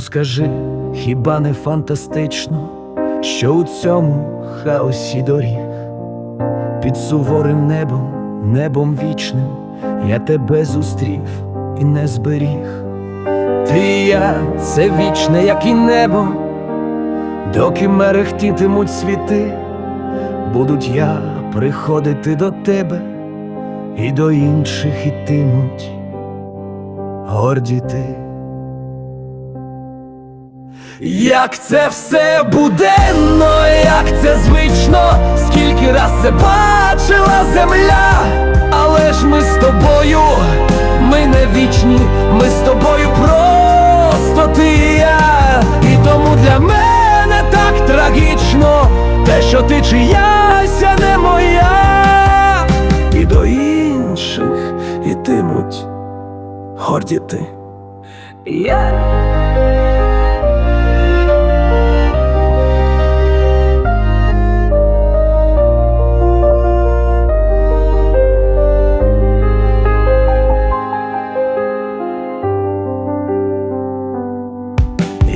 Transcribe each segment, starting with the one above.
Скажи, хіба не фантастично, що у цьому хаосі доріг під суворим небом, небом вічним, я тебе зустрів і не зберіг. Ти і я це вічне, як і небо, доки мерехтітимуть світи, будуть я приходити до тебе і до інших ітимуть горді ти. Як це все буденно, як це звично, скільки раз це бачила земля, але ж ми з тобою, ми не вічні, ми з тобою просто ти і я, і тому для мене так трагічно, те, що ти чиясь, а не моя, і до інших ітимуть горді ти. Я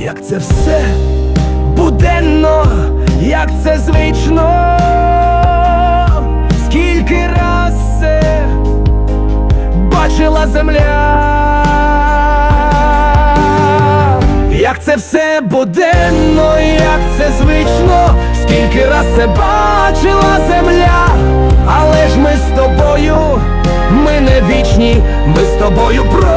Як це все буденно, як це звично, скільки раз це бачила земля, як це все буденно, як це звично, скільки раз це бачила земля, але ж ми з тобою, ми не вічні, ми з тобою просто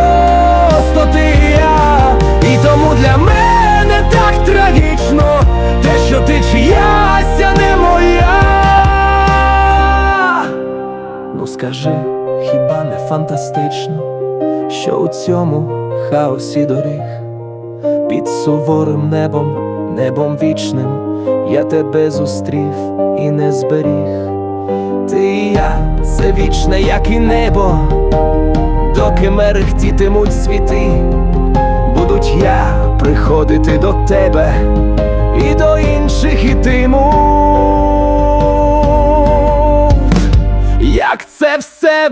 фантастично, що у цьому хаосі доріг під суворим небом, небом вічним, я тебе зустрів і не зберіг. Ти і я, це вічне, як і небо, доки мерехтітимуть світи, будуть я приходити до тебе і до інших ітимуть. Як це все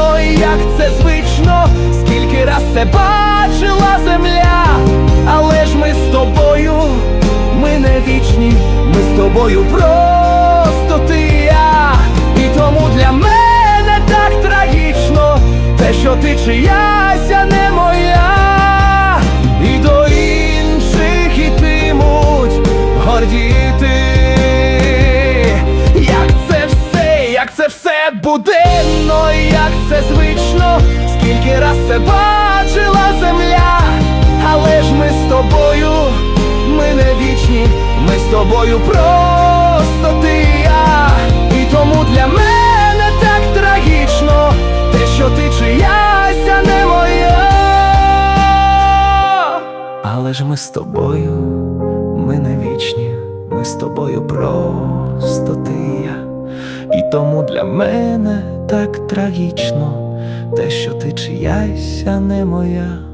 буденно, як це звично, скільки раз це бачила земля, але ж ми з тобою, ми не вічні, ми з тобою просто ти і я, і тому для мене так трагічно, те, що ти чи а буденно, як це звично, скільки раз це бачила земля, але ж ми з тобою, ми не вічні, ми з тобою просто ти і я, і тому для мене так трагічно, те, що ти чиясь, а не моя. Але ж ми з тобою, ми не вічні, ми з тобою просто ти і я. І тому для мене так трагічно, те, що ти чиясь, а не моя.